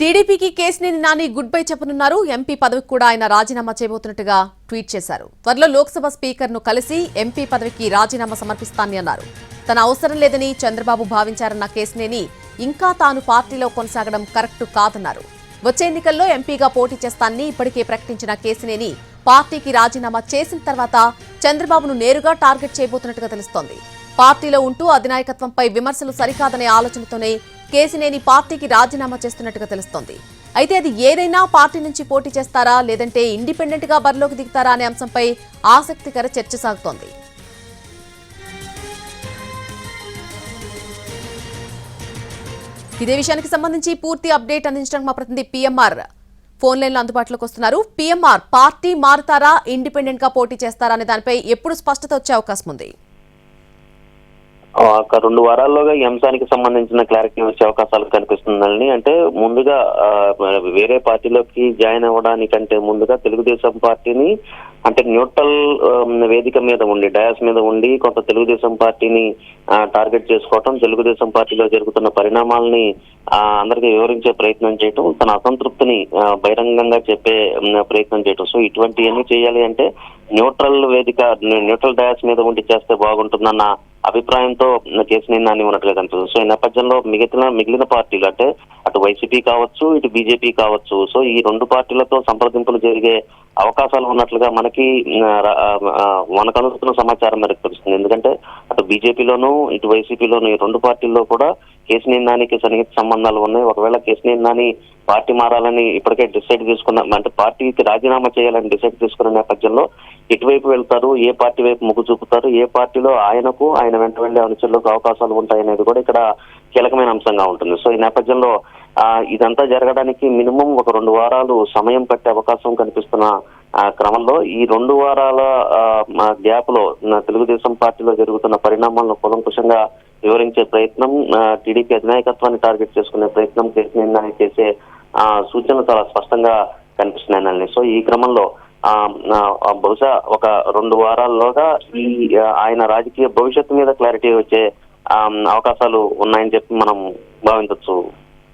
టీడీపీకి Kesineni Nani good bye చెప్పనున్నారు. MP పదవికి కూడా ఆయన రాజీనామా చేయబోతున్నట్టుగా ట్వీట్ చేశారు. త్వరలో లోక్సభ స్పీకర్ను కలిసి ఎంపీ పదవికి రాజీనామా సమర్పిస్తానని అన్నారు. తన అవసరం లేదని చంద్రబాబు భావించారన్న కేసినేని ఇంకా తాను పార్టీలో కొనసాగడం కరెక్ట్ కాదన్నారు. వచ్చే ఎన్నికల్లో ఎంపీగా పోటీ చేస్తానని ఇప్పటికే ప్రకటించిన కేసినేని పార్టీకి రాజీనామా చేసిన తర్వాత చంద్రబాబును నేరుగా టార్గెట్ చేయబోతున్నట్టుగా తెలుస్తోంది. పార్టీలో ఉంటూ అధినాయకత్వంపై విమర్శలు సరికాదనే ఆలోచనతోనే కేసినేని పార్టీకి రాజీనామా చేస్తున్నట్టుగా తెలుస్తోంది. అయితే అది ఏదైనా పార్టీ నుంచి పోటీ చేస్తారా లేదంటే ఇండిపెండెంట్గా బరిలోకి దిగుతారా అనే అంశంపై ఆసక్తికర చర్చ సాగుతోంది. ఇదే విషయానికి సంబంధించి పూర్తి అప్డేట్ అందించడానికి మా ప్రతినిధి పిఎంఆర్ ఫోన్ లైన్లో అందుబాటులోకి వస్తున్నారు. పిఎంఆర్ పార్టీ మారుతారా ఇండిపెండెంట్గా పోటీ చేస్తారా అనే దానిపై ఎప్పుడు స్పష్టత వచ్చే అవకాశం ఉంది. ఒక రెండు వారాల్లోగా ఈ అంశానికి సంబంధించిన క్లారిటీ వచ్చే అవకాశాలు కనిపిస్తుందని అంటే ముందుగా వేరే పార్టీలోకి జాయిన్ అవ్వడానికంటే ముందుగా తెలుగుదేశం పార్టీని అంటే న్యూట్రల్ వేదిక మీద ఉండి డయాస్ మీద ఉండి కొంత తెలుగుదేశం పార్టీని టార్గెట్ చేసుకోవటం తెలుగుదేశం పార్టీలో జరుగుతున్న పరిణామాలని అందరికీ వివరించే ప్రయత్నం చేయటం తన అసంతృప్తిని బహిరంగంగా చెప్పే ప్రయత్నం చేయటం. సో ఇటువంటివన్నీ చేయాలి అంటే న్యూట్రల్ వేదిక న్యూట్రల్ డయాస్ మీద ఉండి చేస్తే బాగుంటుందన్న అభిప్రాయంతో కేసు నాని ఉన్నట్లుగా కనిపిస్తుంది సో ఈ నేపథ్యంలో మిగతా మిగిలిన పార్టీలు అంటే అటు వైసీపీ కావచ్చు ఇటు బీజేపీ కావచ్చు. సో ఈ రెండు పార్టీలతో సంప్రదింపులు జరిగే అవకాశాలు ఉన్నట్లుగా మనకి మనకు అందుతున్న సమాచారం మేరకు తెలుస్తుంది. ఎందుకంటే అటు బీజేపీలోను ఇటు వైసీపీలోను ఈ రెండు పార్టీల్లో కూడా కేసినేని నానికి సన్నిహిత సంబంధాలు ఉన్నాయి. ఒకవేళ కేసినేని నాని పార్టీ మారాలని ఇప్పటికే డిసైడ్ తీసుకున్న అంటే పార్టీకి రాజీనామా చేయాలని డిసైడ్ తీసుకున్న నేపథ్యంలో ఎటువైపు వెళ్తారు ఏ పార్టీ వైపు మొగ్గు చూపుతారు ఏ పార్టీలో ఆయనకు ఆయన వెంట వెళ్ళే అనుచరులకు అవకాశాలు ఉంటాయనేది కూడా ఇక్కడ కీలకమైన అంశంగా ఉంటుంది. సో ఈ నేపథ్యంలో ఇదంతా జరగడానికి మినిమం ఒక రెండు వారాలు సమయం పట్టే అవకాశం కనిపిస్తున్న ఆ, క్రమంలో ఈ రెండు వారాల గ్యాప్లో తెలుగుదేశం పార్టీలో జరుగుతున్న పరిణామాలను కులంకుశంగా వివరించే ప్రయత్నం టీడీపీ అధినాయకత్వాన్ని టార్గెట్ చేసుకునే ప్రయత్నం కేసీఆర్ చేసే సూచనలు చాలా స్పష్టంగా కనిపిస్తున్నాయి సో ఈ క్రమంలో బహుశా ఒక రెండు వారాల్లోగా ఈ ఆయన రాజకీయ భవిష్యత్తు మీద క్లారిటీ వచ్చే అవకాశాలు ఉన్నాయని చెప్పి మనం భావించవచ్చు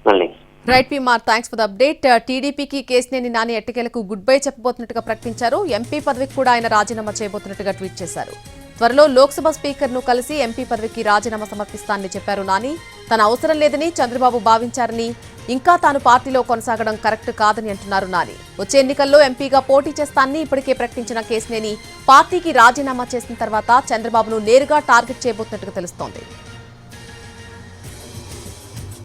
మళ్ళీ right PMR thanks for the update టీడీపీకి కేసినేని నాని ఎట్టకేలకు గుడ్ బై చెప్పబోతున్నట్టుగా ప్రకటించారు. ఎంపీ పదవికి కూడా ఆయన రాజీనామా చేయబోతున్నట్టుగా ట్వీట్ చేశారు. త్వరలో లోక్సభ స్పీకర్ను కలిసి ఎంపీ పదవికి రాజీనామా సమర్పిస్తానని చెప్పారు నాని. తన అవసరం లేదని చంద్రబాబు భావించారని ఇంకా తాను పార్టీలో కొనసాగడం కరెక్ట్ కాదని అంటున్నారు నాని. వచ్చే ఎన్నికల్లో ఎంపీగా పోటీ చేస్తానని ఇప్పటికే ప్రకటించిన కేసినేని పార్టీకి రాజీనామా చేసిన తర్వాత చంద్రబాబును నేరుగా టార్గెట్ చేయబోతున్నట్టుగా తెలుస్తోంది.